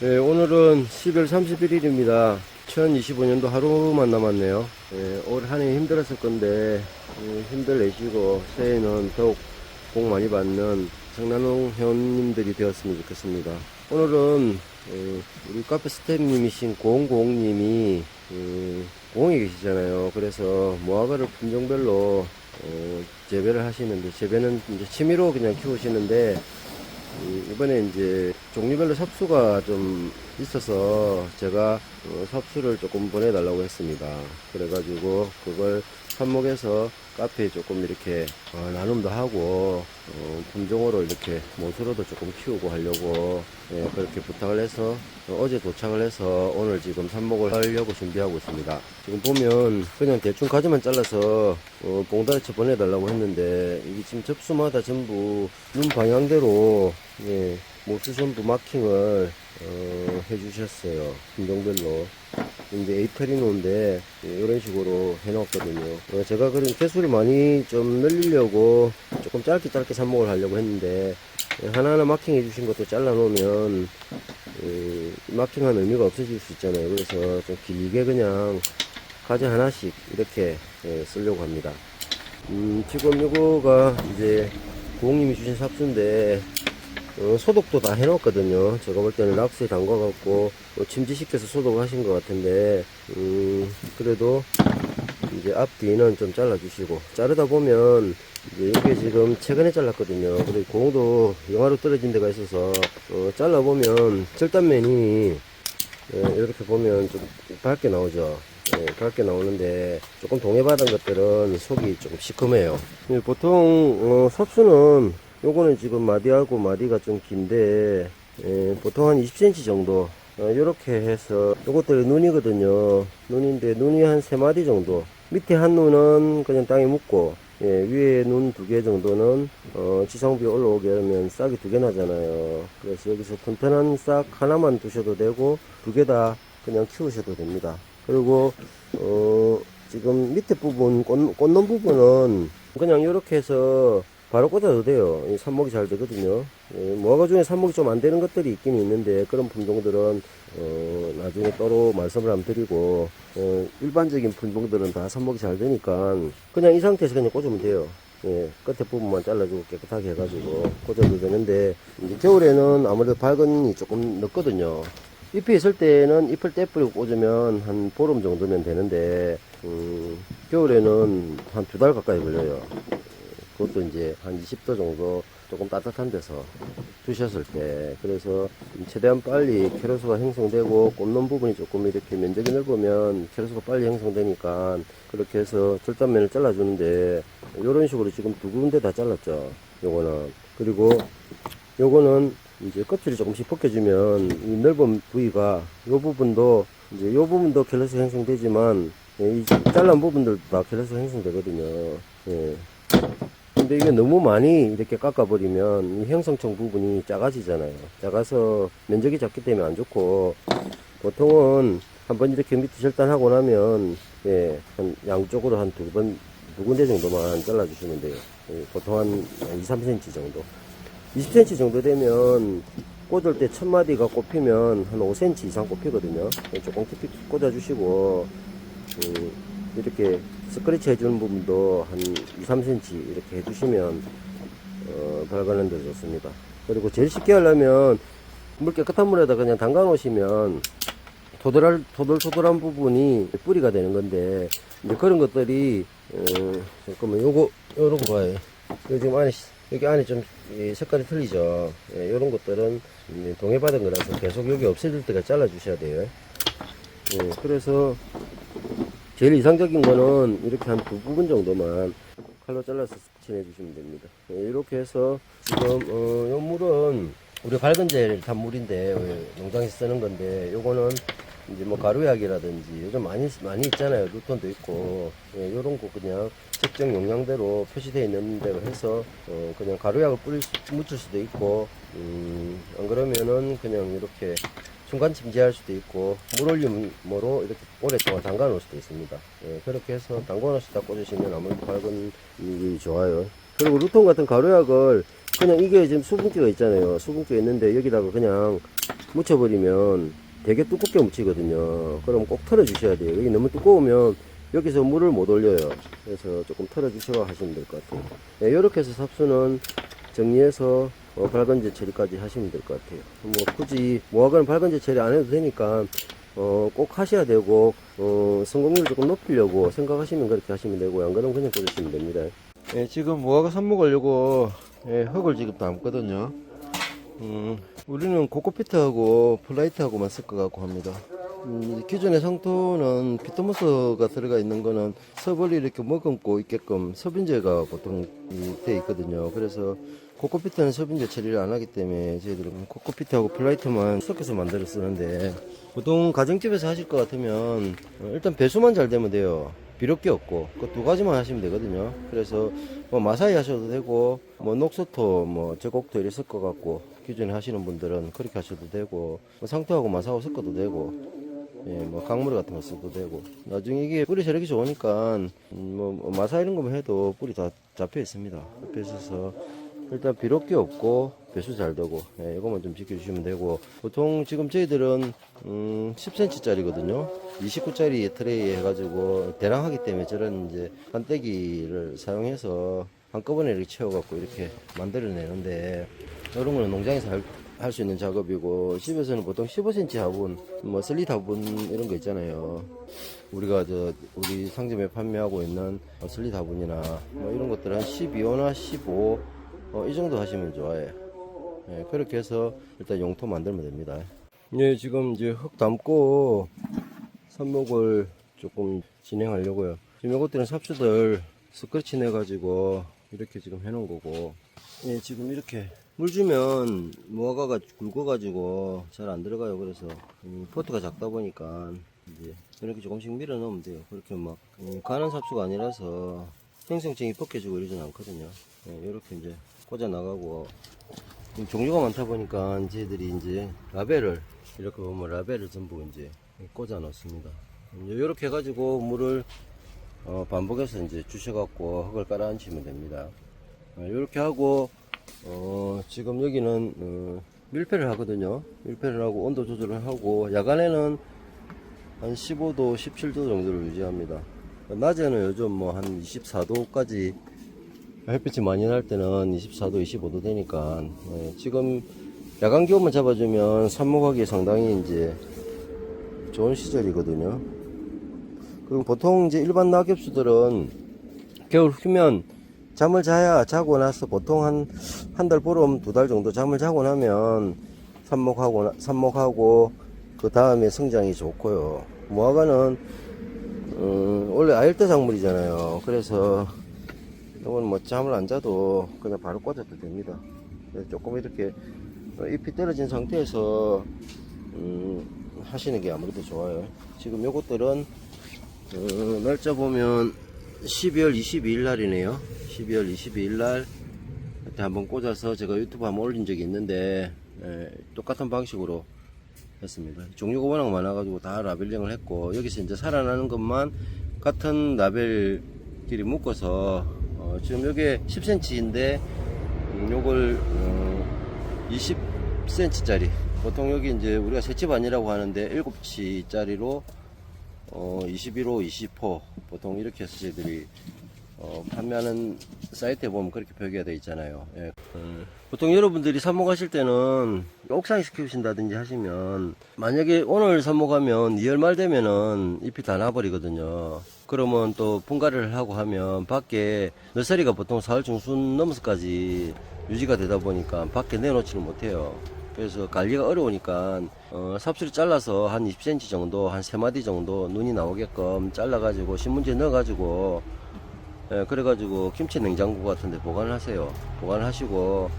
네, 오늘은 10월 31일입니다. 2025년도 하루만 남았네요. 네, 올 한 해 힘들었을 건데 음, 힘들 내시고 새해는 더욱 복 많이 받는 성남농 회원님들이 되었으면 좋겠습니다. 오늘은 어, 우리 카페 스태프님이신 고홍고홍님이 음, 공에 계시잖아요. 그래서 무화과를 품종별로 어, 재배를 하시는데 재배는 이제 취미로 그냥 키우시는데 음, 이번에 이제 종류별로 삽수가 좀 있어서 제가 어, 삽수를 조금 보내달라고 했습니다. 그래가지고 그걸 삽목해서 카페에 조금 이렇게 어, 나눔도 하고 어, 품종으로 이렇게 모수로도 조금 키우고 하려고 예, 그렇게 부탁을 해서 어, 제 도착을 해서 오늘 지금 삽목을 하려고 준비하고 있습니다. 지금 보면 그냥 대충 가지만 잘라서 어, 봉다리째 보내달라고 했는데 이게 지금 접수마다 전부 눈 방향대로 예, 전부 마킹을 어, 해주셨어요.品종별로. 근데 에이터리노인데 이런 식으로 해놨거든요. 어, 제가 그런 개수를 많이 좀 늘리려고 조금 짧게 짧게 삽목을 하려고 했는데 예, 하나하나 마킹 해 주신 것도 잘라 놓으면 예, 마킹한 의미가 없어질 수 있잖아요. 그래서 좀 길게 그냥 가지 하나씩 이렇게 예, 쓰려고 합니다. 음, 지금 이거가 이제 고객님이 주신 삽수인데 어, 소독도 다 해놓았거든요. 제가 볼 때는 락스에 담가갖고 뭐 침지시켜서 소독하신 것 같은데 음, 그래도 이제 앞뒤는 좀 잘라주시고 자르다 보면 이제 이게 지금 최근에 잘랐거든요. 그리고 공도 영하로 떨어진 데가 있어서 어, 잘라보면 절단면이 예, 이렇게 보면 좀 밝게 나오죠. 예, 밝게 나오는데 조금 동해받은 것들은 속이 조금 시커매요. 예, 보통 어, 섭수는 요거는 지금 마디하고 마디가 좀 긴데 예, 보통 한 20cm 정도 이렇게 해서 요것들이 눈이거든요. 눈인데 눈이 한 3마디 정도 밑에 한 눈은 그냥 땅에 묻고 예, 위에 눈 두 개 정도는 어, 지상비에 올라오게 하면 싹이 두 개 나잖아요. 그래서 여기서 튼튼한 싹 하나만 두셔도 되고 두 개 다 그냥 키우셔도 됩니다. 그리고 어, 지금 밑에 부분 꽃, 꽃놈 부분은 그냥 이렇게 해서 바로 꽂아도 돼요. 이 삽목이 잘 되거든요. 예, 무화과 중에 삽목이 좀 안 되는 것들이 있긴 있는데 그런 품종들은 어, 나중에 따로 말씀을 한번 드리고 어, 일반적인 품종들은 다 삽목이 잘 되니까 그냥 이 상태에서 그냥 꽂으면 돼요. 예, 끝에 부분만 잘라주고 깨끗하게 해가지고 꽂아도 되는데 이제 겨울에는 아무래도 밝은이 조금 늦거든요. 잎이 있을 때는 잎을 떼뿌리고 꽂으면 한 보름 정도면 되는데 음, 겨울에는 한 두 달 가까이 걸려요. 그것도 이제 한 20도 정도 조금 따뜻한 데서 두셨을 때 그래서 최대한 빨리 캐로수가 형성되고 꼽는 부분이 조금 이렇게 면적이 넓으면 캐로수가 빨리 형성되니까 그렇게 해서 절단면을 잘라주는데 이런 식으로 지금 두 군데 다 잘랐죠 요거는 그리고 요거는 이제 껍질이 조금씩 벗겨지면 이 넓은 부위가 요 부분도 이제 요 부분도 캘러스 형성되지만 예, 이 잘란 부분들도 다 캘러스 형성되거든요 예. 근데 이게 너무 많이 이렇게 깎아버리면 이 형성청 부분이 작아지잖아요. 작아서 면적이 작기 때문에 안 좋고 보통은 한번 이렇게 밑에 절단하고 나면 예, 한 양쪽으로 한 두 번, 두 군데 정도만 잘라주시면 돼요. 예, 보통 한 2, 3cm 정도. 20cm 정도 되면 꽂을 때 첫 마디가 꼽히면 한 5cm 이상 꼽히거든요. 예, 조금 깊이 꽂아주시고 음, 이렇게 스크래치 해주는 부분도 한 2, 3cm 이렇게 해주시면 어, 발가는 데 좋습니다. 그리고 제일 쉽게 하려면 물 깨끗한 물에다 그냥 담가 놓으시면 토돌할, 토돌토돌한 부분이 뿌리가 되는 건데 이제 그런 것들이 어, 잠깐만 요거 요런 거 봐요. 요 지금 안에 여기 안에 좀이 색깔이 틀리죠. 예, 요런 것들은 동해받은 거라서 계속 여기 없애질 때가 잘라 주셔야 돼요. 예, 그래서 제일 이상적인 거는 이렇게 한 두 부분 정도만 칼로 잘라서 칠해 주시면 됩니다. 네, 이렇게 해서 지금 어, 요 물은 우리 밝은 젤 단물인데 어, 농장에서 쓰는 건데 요거는 이제 뭐 가루약이라든지 요즘 많이 많이 있잖아요. 루톤도 있고 예, 요런 거 그냥 특정 용량대로 표시되어 있는 대로 해서 어, 그냥 가루약을 뿌릴 수, 묻힐 수도 있고 음, 안 그러면은 그냥 이렇게 중간 침지할 수도 있고 물올림으로 이렇게 오랫동안 담가 놓을 수도 있습니다. 예, 그렇게 해서 담가 놓으시다 꽂으시면 아무래도 밝은 이 좋아요. 그리고 루톤 같은 가루약을 그냥 이게 지금 수분기가 있잖아요. 수분기가 있는데 여기다가 그냥 묻혀버리면 되게 두껍게 묻히거든요. 그럼 꼭 털어 주셔야 돼요. 여기 너무 두꺼우면 여기서 물을 못 올려요. 그래서 조금 털어주시고 하시면 될 것 같아요. 네, 이렇게 해서 삽수는 정리해서 어, 발건제 처리까지 하시면 될 것 같아요. 뭐 굳이 모아가는 발건제 처리 안 해도 되니까 어, 꼭 하셔야 되고 어, 성공률 조금 높이려고 생각하시면 그렇게 하시면 되고 안 그러면 그냥 꽂으시면 됩니다. 예, 지금 무화과 삽목하려고 예, 흙을 지금 담거든요. 음, 우리는 코코피트하고 플라이트하고만 섞어 갖고 합니다. 음, 기존의 상토는 피토모스가 들어가 있는 거는 섭을 이렇게 머금고 있게끔 서빈제가 보통 이, 돼 있거든요. 그래서 코코피트는 서빈제 처리를 안 하기 때문에 저희들은 코코피트하고 플라이트만 섞어서 만들어 쓰는데 보통 가정집에서 하실 것 같으면 어, 일단 배수만 잘 되면 돼요. 비료기 없고 그 두 가지만 하시면 되거든요. 그래서 뭐 마사이 하셔도 되고 뭐 녹소토 뭐 저곡토 이렇게 섞어 갖고 기존에 하시는 분들은 그렇게 하셔도 되고 뭐 상토하고 마사하고 섞어도 되고 예, 뭐 강물 같은 거 써도 되고. 나중에 이게 뿌리 세력이 좋으니까 음, 뭐, 뭐 마사 이런 거만 해도 뿌리 다 잡혀 있습니다. 잡혀 있어서 일단 비료기 없고 배수 잘 되고 예, 이거만 좀 지켜주시면 되고. 보통 지금 저희들은 음, 10cm 짜리거든요. 29짜리 트레이 해가지고 대량하기 때문에 저런 이제 판때기를 사용해서 한꺼번에 이렇게 채워갖고 이렇게 만들어내는데 이런 거는 농장에서 할수 있는 작업이고 집에서는 보통 15cm 화분 뭐 슬릿 화분 이런 거 있잖아요 우리가 저 우리 상점에 판매하고 있는 뭐 슬릿 화분이나 뭐 이런 것들 한 12호나 15 어, 이 정도 하시면 좋아요. 예, 그렇게 해서 일단 용토 만들면 됩니다. 예, 지금 이제 흙 담고 삽목을 조금 진행하려고요. 지금 이것들은 삽수들 스크래치 내가지고 이렇게 지금 해놓은 거고, 예, 지금 이렇게 물 주면 무화과가 굵어가지고 잘 안 들어가요. 그래서 음, 포트가 작다 보니까 이제 이렇게 조금씩 밀어 넣으면 돼요. 그렇게 막 음, 가는 삽수가 아니라서 생성층이 벗겨지고 이러진 않거든요. 예, 이렇게 이제 꽂아 나가고 종류가 많다 보니까 저희들이 이제 라벨을 이렇게 보면 라벨을 전부 이제 꽂아 놓습니다. 이렇게 해가지고 물을 어, 반복해서 이제 주셔갖고 흙을 깔아 앉히면 됩니다. 이렇게 하고 어, 지금 여기는 어, 밀폐를 하거든요. 밀폐를 하고 온도 조절을 하고 야간에는 한 15도, 17도 정도를 유지합니다. 낮에는 요즘 뭐 한 24도까지 햇빛이 많이 날 때는 24도, 25도 되니까 예, 지금 야간 기온만 잡아주면 삽목하기에 상당히 이제 좋은 시절이거든요. 그럼 보통 이제 일반 낙엽수들은 겨울 휴면 잠을 자야 자고 나서 보통 한 한 달 보름 두 달 정도 잠을 자고 나면 삽목하고 나- 삽목하고 그 다음에 성장이 좋고요. 무화과는 음, 원래 아일대 작물이잖아요. 그래서 이건 뭐 잠을 안 자도 그냥 바로 꽂아도 됩니다. 조금 이렇게 어, 잎이 떨어진 상태에서 음, 하시는 게 아무래도 좋아요. 지금 요것들은 어, 날짜 보면 12월 22일 날이네요. 12월 22일 날 그때 한번 꽂아서 제가 유튜브 한번 올린 적이 있는데 예, 똑같은 방식으로 했습니다. 종류가 워낙 많아가지고 다 라벨링을 했고 여기서 이제 살아나는 것만 같은 라벨끼리 묶어서 어, 지금 요게 10cm인데 요걸 어, 20cm짜리 보통 여기 이제 우리가 새집 아니라고 하는데 7치짜리로 어, 21호, 20호 보통 이렇게 해서 저희들이 어, 판매하는 사이트에 보면 그렇게 표기가 되어 있잖아요. 예. 음, 보통 여러분들이 삽목하실 때는 옥상에서 키우신다든지 하시면 만약에 오늘 삽목하면 2월 말 되면은 잎이 다 나버리거든요. 그러면 또 분갈이를 하고 하면 밖에 너서리가 보통 4월 중순 넘어서까지 유지가 되다 보니까 밖에 내놓지를 못해요. 그래서 관리가 어려우니까 어, 삽수를 잘라서 한 20cm 정도 한 3마디 정도 눈이 나오게끔 잘라가지고 신문지에 넣어가지고 예, 그래가지고 김치 냉장고 같은데 보관을 하세요. 보관을 하시고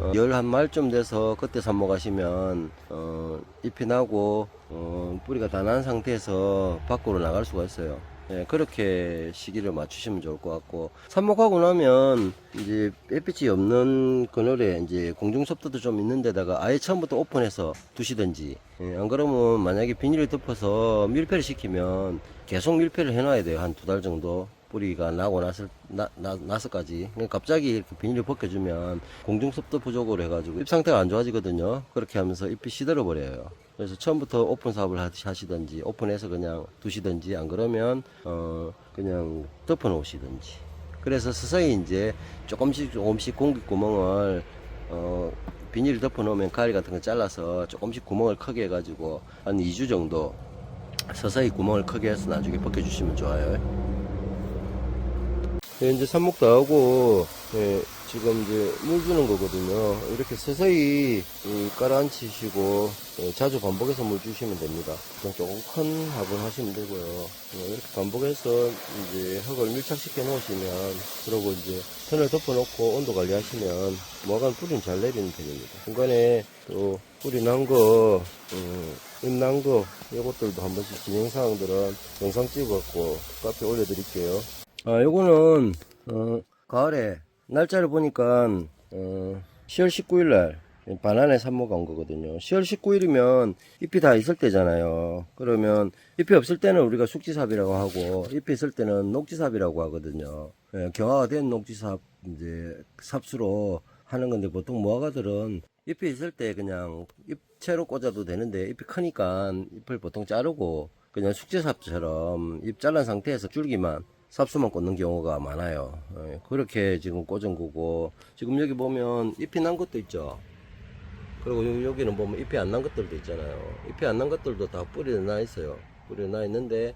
어, 열한 말쯤 돼서 그때 삽목하시면 어, 잎이 나고 어, 뿌리가 다 난 상태에서 밖으로 나갈 수가 있어요. 예, 그렇게 시기를 맞추시면 좋을 것 같고 삽목하고 나면 이제 햇빛이 없는 그늘에 이제 공중섭도도 좀 있는 데다가 아예 처음부터 오픈해서 두시든지 예, 안 그러면 만약에 비닐을 덮어서 밀폐를 시키면 계속 밀폐를 해놔야 돼요 한 두 달 정도 뿌리가 나고 났을 나, 나, 나서까지 그냥 갑자기 이렇게 비닐을 벗겨주면 공중습도 부족으로 해가지고 잎 상태가 안 좋아지거든요. 그렇게 하면서 잎이 시들어 버려요. 그래서 처음부터 오픈 사업을 하- 하시든지 오픈해서 그냥 두시든지 안 그러면 어 그냥 덮어 놓으시든지 그래서 서서히 이제 조금씩 조금씩 공기 구멍을 어 비닐 덮어 놓으면 가리 같은 거 잘라서 조금씩 구멍을 크게 해가지고 한 2주 정도 서서히 구멍을 크게 해서 나중에 벗겨주시면 좋아요. 네, 이제 삽목 다 하고 예, 지금 이제 물 주는 거거든요. 이렇게 서서히 이, 깔아앉히시고 예, 자주 반복해서 물 주시면 됩니다. 그냥 조금 큰 화분 하시면 되고요. 예, 이렇게 반복해서 이제 흙을 밀착시켜 놓으시면 그러고 이제 턴을 덮어놓고 온도 관리하시면 뭐가 뿌리는 잘 내리는 편입니다. 중간에 또 뿌리 난 거, 음, 잎난 거, 이것들도 한 번씩 진행 사항들은 영상 찍어갖고 카페 올려드릴게요. 아, 요거는, 어, 가을에, 날짜를 보니까, 어, 10월 19일 날, 바나나 산모가 온 거거든요. 10월 19일이면 잎이 다 있을 때잖아요. 그러면 잎이 없을 때는 우리가 숙지삽이라고 하고, 잎이 있을 때는 녹지삽이라고 하거든요. 예, 경화가 된 녹지삽, 이제, 삽수로 하는 건데, 보통 무화과들은 잎이 있을 때 그냥 잎채로 꽂아도 되는데, 잎이 크니까 잎을 보통 자르고, 그냥 숙제삽처럼 잎 잘란 상태에서 줄기만 삽수만 꽂는 경우가 많아요. 예, 그렇게 지금 꽂은 거고 지금 여기 보면 잎이 난 것도 있죠. 그리고 요- 여기는 보면 잎이 안 난 것들도 있잖아요. 잎이 안 난 것들도 다 뿌리에 나 있어요. 뿌리에 나 있는데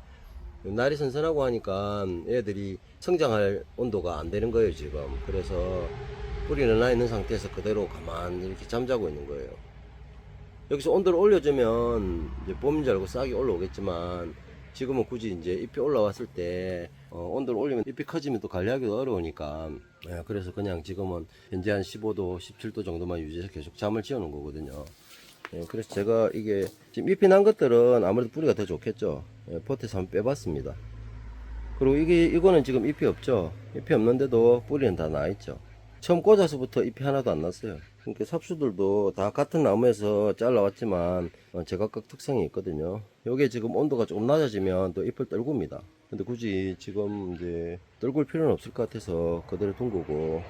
날이 선선하고 하니까 애들이 성장할 온도가 안 되는 거예요 지금. 그래서 뿌리는 나 있는 상태에서 그대로 가만히 이렇게 잠자고 있는 거예요. 여기서 온도를 올려주면 이제 봄인 줄 알고 싹이 올라오겠지만 지금은 굳이 이제 잎이 올라왔을 때 어, 온도를 올리면 잎이 커지면 또 관리하기도 어려우니까 예, 그래서 그냥 지금은 현재 한 15도, 17도 정도만 유지해서 계속 잠을 지어놓은 거거든요. 예, 그래서 제가 이게 지금 잎이 난 것들은 아무래도 뿌리가 더 좋겠죠. 예, 포트에서 한번 빼봤습니다. 그리고 이게 이거는 지금 잎이 없죠. 잎이 없는데도 뿌리는 다 나 있죠. 처음 꽂아서부터 잎이 하나도 안 났어요. 그러니까 삽수들도 다 같은 나무에서 잘라왔지만 어, 제각각 특성이 있거든요. 요게 지금 온도가 조금 낮아지면 또 잎을 떨굽니다. 근데 굳이 지금 이제 떨굴 필요는 없을 것 같아서 그대로 둔 거고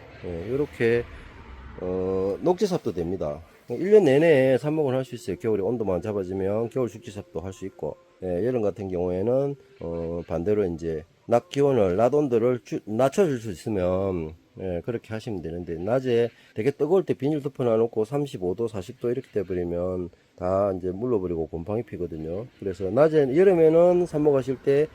이렇게 어, 녹지삽도 됩니다. 1년 내내 삽목을 할 수 있어요. 겨울에 온도만 잡아주면 겨울 숙지삽도 할 수 있고 예, 여름 같은 경우에는 어, 반대로 이제 낮 기온을 낮 온도를 주- 낮춰줄 수 있으면 예, 그렇게 하시면 되는데 낮에 되게 뜨거울 때 비닐 덮어 놔놓고 35도 40도 이렇게 돼버리면 다 이제 물러버리고 곰팡이 피거든요 그래서 낮에 여름에는 삽목하실 때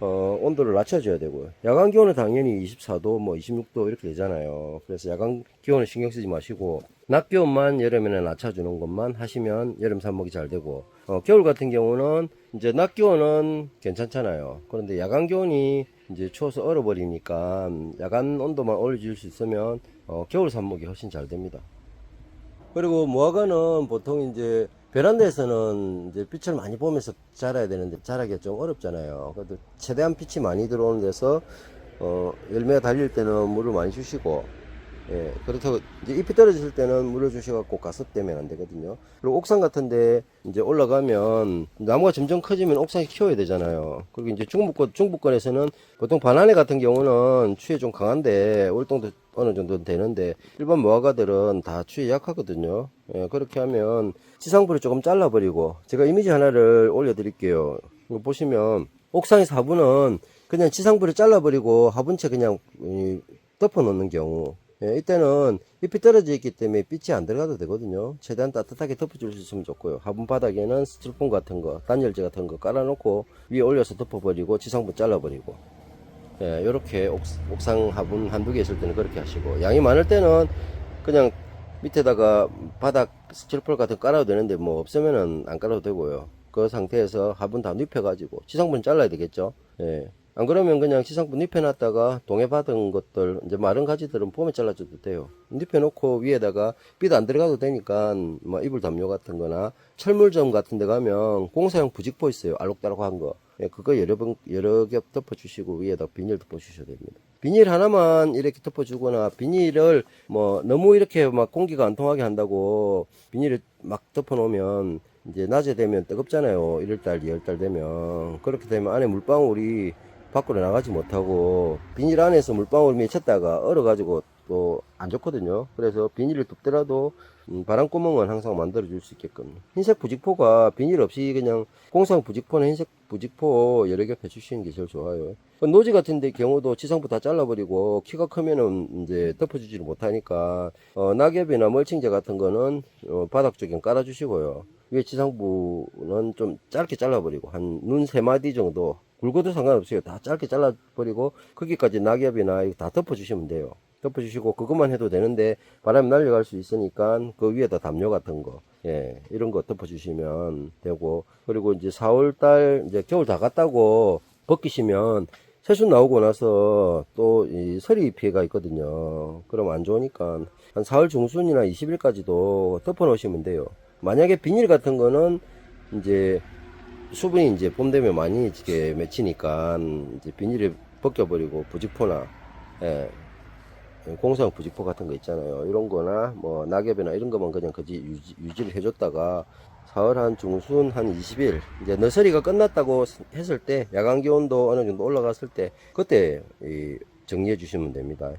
어, 온도를 낮춰줘야 되고요. 야간 기온은 당연히 24도, 뭐 26도 이렇게 되잖아요. 그래서 야간 기온을 신경 쓰지 마시고, 낮 기온만 여름에는 낮춰주는 것만 하시면 여름 삽목이 잘 되고, 어, 겨울 같은 경우는 이제 낮 기온은 괜찮잖아요. 그런데 야간 기온이 이제 추워서 얼어버리니까 야간 온도만 올려줄 수 있으면 어, 겨울 삽목이 훨씬 잘 됩니다. 그리고 무화과는 보통 이제 베란다에서는 이제 빛을 많이 보면서 자라야 되는데 자라기가 좀 어렵잖아요. 그래도 최대한 빛이 많이 들어오는 데서 어, 열매가 달릴 때는 물을 많이 주시고 예, 그렇다고 이제 잎이 떨어질 때는 물을 주셔갖고 가습되면 안 되거든요. 그리고 옥상 같은데 이제 올라가면 나무가 점점 커지면 옥상에 키워야 되잖아요. 그리고 이제 중부권 중부권에서는 보통 바나나 같은 경우는 추위에 좀 강한데 월동도 어느 정도 되는데 일반 무화과들은 다 추위에 약하거든요. 예, 그렇게 하면 지상부를 조금 잘라버리고 제가 이미지 하나를 올려드릴게요. 이거 보시면 옥상에서 화분은 그냥 지상부를 잘라버리고 화분채 그냥 이, 덮어놓는 경우 예, 이때는 잎이 떨어져 있기 때문에 빛이 안 들어가도 되거든요. 최대한 따뜻하게 덮어줄 수 있으면 좋고요. 화분 바닥에는 스티로폼 같은 거, 단열재 같은 거 깔아놓고 위에 올려서 덮어버리고 지상부 잘라버리고 예, 요렇게 옥, 옥상 화분 한두 개 있을 때는 그렇게 하시고 양이 많을 때는 그냥 밑에다가 바닥 스티로폼 같은 거 깔아도 되는데 뭐 없으면은 안 깔아도 되고요. 그 상태에서 화분 다 눕혀가지고 지상부는 잘라야 되겠죠. 예. 안 그러면 그냥 지상부 눕혀놨다가 동해 받은 것들 이제 마른 가지들은 봄에 잘라줘도 돼요. 눕혀놓고 위에다가 비도 안 들어가도 되니까 뭐 이불 담요 같은 거나 철물점 같은 데 가면 공사용 부직포 있어요. 알록달록한 거. 예, 그거 여러 번, 여러 겹 덮어주시고 위에다 비닐 덮어주셔야 됩니다. 비닐 하나만 이렇게 덮어주거나 비닐을 뭐 너무 이렇게 막 공기가 안 통하게 한다고 비닐을 막 덮어놓으면 이제 낮에 되면 뜨겁잖아요. 1월달, 2월달 되면. 그렇게 되면 안에 물방울이 밖으로 나가지 못하고 비닐 안에서 물방울 맺혔다가 얼어가지고 또 안 좋거든요. 그래서 비닐을 덮더라도 음, 바람구멍은 항상 만들어 줄 수 있게끔 흰색 부직포가 비닐 없이 그냥 공상 부직포나 흰색 부직포 여러 개 펴주시는 게 제일 좋아요. 그 노지 같은 데 경우도 지상부 다 잘라버리고 키가 크면은 이제 덮어주지를 못하니까 어, 낙엽이나 멀칭제 같은 거는 어, 바닥 쪽에 깔아주시고요. 위에 지상부는 좀 짧게 잘라버리고 한 눈 세 마디 정도 굵어도 상관없어요. 다 짧게 잘라버리고 거기까지 낙엽이나 이거 다 덮어주시면 돼요. 덮어주시고 그것만 해도 되는데 바람이 날려갈 수 있으니까 그 위에다 담요 같은 거, 예, 이런 거 덮어주시면 되고 그리고 이제 4월달 이제 겨울 다 갔다고 벗기시면 새순 나오고 나서 또 이 서리 피해가 있거든요. 그럼 안 좋으니까 한 4월 중순이나 20일까지도 덮어 놓으시면 돼요. 만약에 비닐 같은 거는 이제 수분이 이제 봄 되면 많이 이렇게 맺히니까 이제 비닐을 벗겨버리고 부직포나 예, 공상 부직포 같은 거 있잖아요. 이런 거나 뭐 낙엽이나 이런 거만 그냥 그지 유지, 유지 를 해줬다가 4월 한 중순 한 20일 이제 너서리가 끝났다고 했을 때 야간 기온도 어느 정도 올라갔을 때 그때 이 정리해 주시면 됩니다.